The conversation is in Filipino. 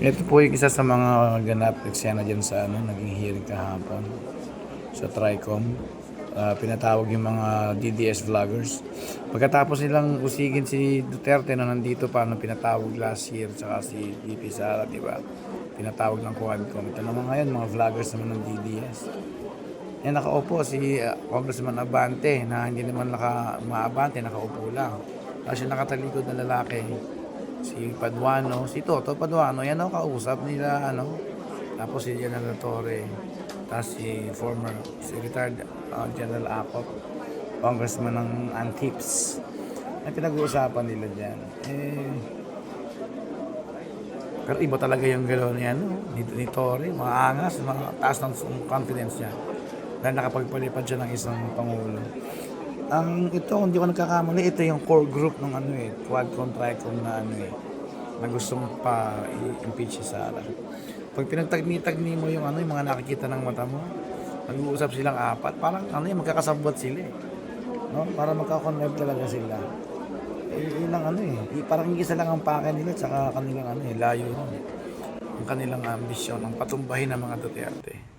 Ito po yung isa sa mga ganap eksena dyan sa ano, naging hearing kahapon sa TRICOM. Ah, pinatawag yung mga DDS vloggers. Pagkatapos nilang usigin si Duterte na nandito pa nung pinatawag last year tsaka si VP Sara, di ba? Pinatawag ng Quadcom. Ito naman ngayon, mga vloggers naman ng DDS. Eh, nakaupo si uh, Congressman Abante na hindi naman naka, maabante, nakaupo lang. Tapos yung nakatalikod na lalaki, si Paduano, si Toto Paduano, yan ang kausap nila, ano. Tapos si General Torre, tapos si former, si retired uh, General Acop, congressman ng Antips. Ay pinag-uusapan nila dyan. Eh, pero iba talaga yung galaw niya, no? Ni, ni Torre, mga angas, mga taas ng confidence niya. Dahil nakapagpalipad siya ng isang pangulo. Ang ito, kung di ko nagkakamali, ito yung core group ng ano eh, Quadcom, Tricom na ano eh, na gustong pa i-impeach si Sara. Pag pinagtagni-tagni mo yung ano, yung mga nakikita ng mata mo, nag-uusap silang apat, parang ano yung magkakasabot sila eh. No? Para magkakonverge talaga sila. Eh, yun ang ano eh. Eh, Parang isa lang ang pake nila tsaka kanilang ano eh, layo nun. Ang kanilang ambisyon, ang patumbahin ng mga Duterte.